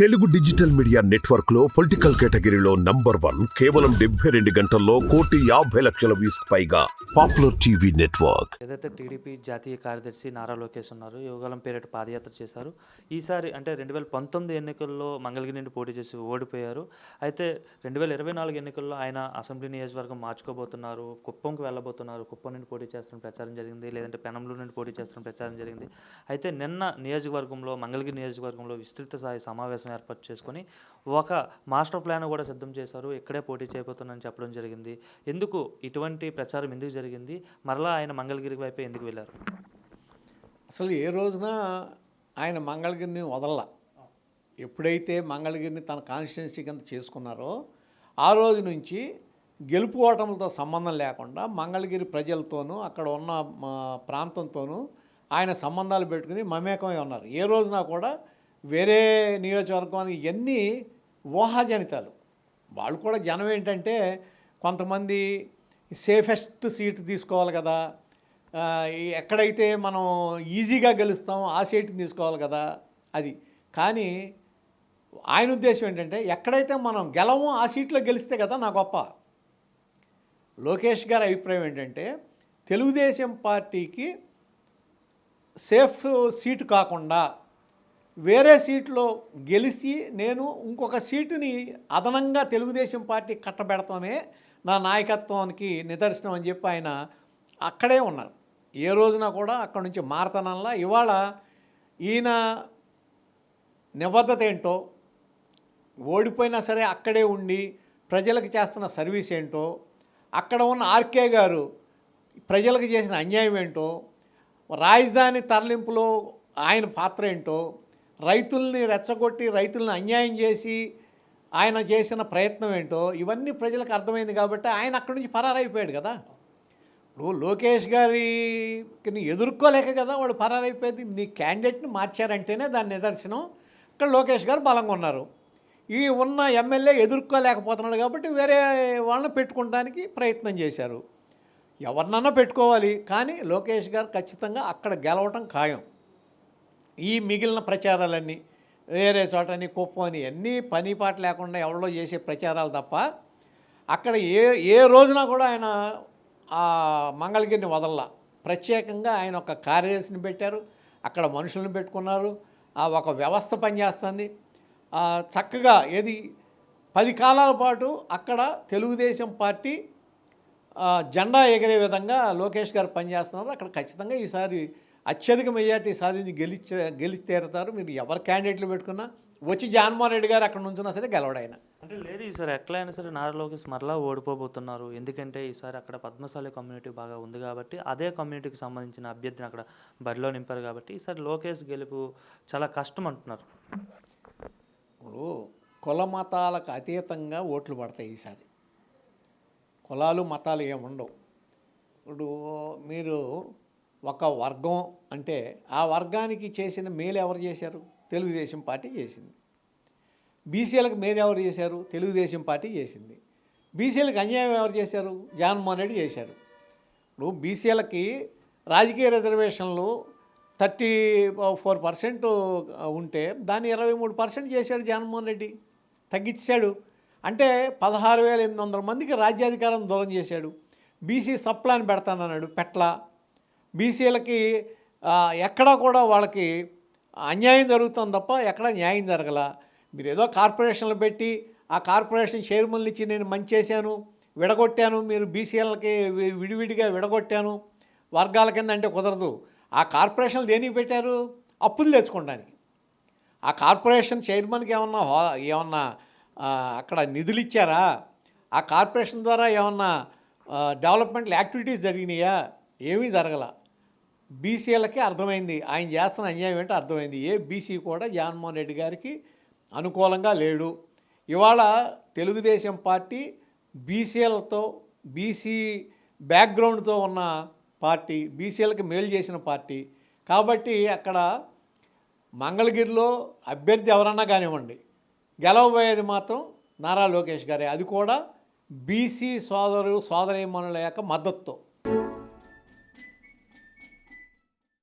Telugu digital media నెట్వర్క్లో political కేటగిరీలో number one కేవలం డెబ్బై రెండు గంటల్లో కోటి యాభై లక్షల వ్యూస్ పైగా పాపులర్ టీవీ నెట్వర్క్. ఏదైతే టీడీపీ జాతీయ కార్యదర్శి నారా లోకేష్ ఉన్నారు యోగాలం పేరిట పాదయాత్ర చేశారు. ఈసారి అంటే రెండు వేల పంతొమ్మిది ఎన్నికల్లో మంగళగిరి నుండి పోటీ చేసి ఓడిపోయారు. అయితే రెండు వేల ఇరవై నాలుగు ఎన్నికల్లో ఆయన అసెంబ్లీ నియోజకవర్గం మార్చుకోబోతున్నారు కుప్పంకి వెళ్ళబోతున్నారు. కుప్పం నుండి పోటీ చేస్తున్న ప్రచారం జరిగింది లేదంటే పెనంలూరు నుండి పోటీ చేస్తున్న ప్రచారం జరిగింది. అయితే నిన్న నియోజకవర్గంలో మంగళగిరి నియోజకవర్గంలో విస్తృత స్థాయి సమావేశం ఏర్పాటు చేసుకొని ఒక మాస్టర్ ప్లాన్ కూడా సిద్ధం చేశారు. ఇక్కడే పోటీ చేయబోతున్నానని చెప్పడం జరిగింది. ఎందుకు ఇటువంటి ప్రచారం ఎందుకు జరిగింది? మరలా ఆయన మంగళగిరి వైపే ఎందుకు వెళ్ళారు? అసలు ఏ రోజున ఆయన మంగళగిరిని వదల ఎప్పుడైతే మంగళగిరిని తన కాన్స్టిట్యున్సీ కింద చేసుకున్నారో ఆ రోజు నుంచి గెలుపు ఓటములతో సంబంధం లేకుండా మంగళగిరి ప్రజలతోనూ అక్కడ ఉన్న మా ప్రాంతంతోనూ ఆయన సంబంధాలు పెట్టుకుని మమేకమై ఉన్నారు. ఏ రోజున కూడా వేరే నియోజకవర్గానికి ఇవన్నీ ఊహాజనితాలు. వాళ్ళు కూడా జనం ఏంటంటే కొంతమంది సేఫెస్ట్ సీట్ తీసుకోవాలి కదా. ఎక్కడైతే మనం ఈజీగా గెలుస్తాం ఆ సీట్ని తీసుకోవాలి కదా అది. కానీ ఆయన ఉద్దేశం ఏంటంటే ఎక్కడైతే మనం గెలము ఆ సీట్లో గెలిస్తే కదా నా గొప్ప. లోకేష్ గారి అభిప్రాయం ఏంటంటే తెలుగుదేశం పార్టీకి సేఫ్ సీటు కాకుండా వేరే సీట్లో గెలిచి నేను ఇంకొక సీటుని అదనంగా తెలుగుదేశం పార్టీ కట్టబెడతామే నా నాయకత్వానికి నిదర్శనం అని చెప్పి ఆయన అక్కడే ఉన్నారు. ఏ రోజున కూడా అక్కడి నుంచి మారతనంలా ఇవాళ ఈయన నిబద్ధత ఏంటో ఓడిపోయినా సరే అక్కడే ఉండి ప్రజలకు చేస్తున్న సర్వీస్ ఏంటో అక్కడ ఉన్న ఆర్కే గారు ప్రజలకు చేసిన అన్యాయం ఏంటో రాజధాని తరలింపులో ఆయన పాత్ర ఏంటో రైతుల్ని రెచ్చగొట్టి రైతుల్ని అన్యాయం చేసి ఆయన చేసిన ప్రయత్నం ఏంటో ఇవన్నీ ప్రజలకు అర్థమైంది కాబట్టి ఆయన అక్కడి నుంచి పరారైపోయాడు కదా. ఇప్పుడు లోకేష్ గారిని ఎదుర్కోలేక కదా వాడు పరారైపోయింది. నీ క్యాండిడేట్ని మార్చారంటేనే దాని నిదర్శనం. ఇక్కడ లోకేష్ గారు బలంగా ఉన్నారు. ఈ ఉన్న ఎమ్మెల్యే ఎదుర్కోలేకపోతున్నాడు కాబట్టి వేరే వాళ్ళని పెట్టుకోవడానికి ప్రయత్నం చేశారు. ఎవరినన్నా పెట్టుకోవాలి. కానీ లోకేష్ గారు ఖచ్చితంగా అక్కడ గెలవటం ఖాయం. ఈ మిగిలిన ప్రచారాలన్నీ వేరే చోటని కుప్పం అని అన్నీ పని పాట లేకుండా ఎవరిలో చేసే ప్రచారాలు తప్ప అక్కడ ఏ ఏ రోజున కూడా ఆయన ఆ మంగళగిరిని వదల్లా. ప్రత్యేకంగా ఆయన ఒక కార్యదర్శిని పెట్టారు అక్కడ మనుషులను పెట్టుకున్నారు ఆ ఒక వ్యవస్థ పనిచేస్తుంది. చక్కగా ఏది పది కాలాల పాటు అక్కడ తెలుగుదేశం పార్టీ జెండా ఎగిరే విధంగా లోకేష్ గారు పనిచేస్తున్నారు. అక్కడ ఖచ్చితంగా ఈసారి అత్యధిక మెజార్టీ సాధించి గెలిచే గెలిచి తీరుతారు. మీరు ఎవరు క్యాండిడేట్లు పెట్టుకున్నా వచ్చి జగన్మోహన్ రెడ్డి గారు అక్కడ నుంచున్నా సరే గెలవడాయన అంటే లేదు ఈసారి ఎట్లా అయినా సరే నారా లోకేష్ మరలా ఓడిపోబోతున్నారు. ఎందుకంటే ఈసారి అక్కడ పద్మశాలి కమ్యూనిటీ బాగా ఉంది కాబట్టి అదే కమ్యూనిటీకి సంబంధించిన అభ్యర్థిని అక్కడ బరిలో నింపారు కాబట్టి ఈసారి లోకేష్ గెలుపు చాలా కష్టం అంటున్నారు. ఇప్పుడు కుల మతాలకు అతీతంగా ఓట్లు పడతాయి ఈసారి. కులాలు మతాలు ఏముండవు. ఇప్పుడు మీరు ఒక వర్గం అంటే ఆ వర్గానికి చేసిన మేలు ఎవరు చేశారు? తెలుగుదేశం పార్టీ చేసింది. బీసీలకు మేలు ఎవరు చేశారు? తెలుగుదేశం పార్టీ చేసింది. బీసీలకు అన్యాయం ఎవరు చేశారు? జగన్మోహన్ రెడ్డి చేశారు. ఇప్పుడు బీసీలకి రాజకీయ రిజర్వేషన్లు థర్టీ ఫోర్ పర్సెంట్ ఉంటే దాన్ని ఇరవై మూడు పర్సెంట్ చేశాడు జగన్మోహన్ రెడ్డి. తగ్గించాడు. అంటే పదహారు వేల ఎనిమిది వందల మందికి రాజ్యాధికారం దూరం చేశాడు. బీసీ సప్లాన్ పెడతానన్నాడు పెట్ల. బీసీలకి ఎక్కడా కూడా వాళ్ళకి అన్యాయం జరుగుతుంది తప్ప ఎక్కడ న్యాయం జరగల. మీరు ఏదో కార్పొరేషన్లు పెట్టి ఆ కార్పొరేషన్ చైర్మన్లు ఇచ్చి నేను మంచి చేశాను విడగొట్టాను మీరు బీసీఎల్కి విడివిడిగా విడగొట్టాను వర్గాల కింద అంటే కుదరదు. ఆ కార్పొరేషన్లు దేనికి పెట్టారు? అప్పులు తెచ్చుకోవడానికి. ఆ కార్పొరేషన్ చైర్మన్కి ఏమన్నా హో- ఏమన్నా అక్కడ నిధులు ఇచ్చారా? ఆ కార్పొరేషన్ ద్వారా ఏమన్నా డెవలప్మెంట్ యాక్టివిటీస్ జరిగినాయా? ఏమీ జరగల. బీసీలకి అర్థమైంది. ఆయన చేస్తున్న అన్యాయం ఏంటో అర్థమైంది. ఏ బీసీ కూడా జగన్మోహన్ రెడ్డి గారికి అనుకూలంగా లేడు. ఇవాళ తెలుగుదేశం పార్టీ బీసీలతో బీసీ బ్యాక్గ్రౌండ్తో ఉన్న పార్టీ బీసీలకు మేలు చేసిన పార్టీ. కాబట్టి అక్కడ మంగళగిరిలో అభ్యర్థి ఎవరన్నా కానివ్వండి గెలవబోయేది మాత్రం నారా లోకేష్ గారే. అది కూడా బీసీ సోదరు సోదరీమణుల యొక్క మద్దతుతో.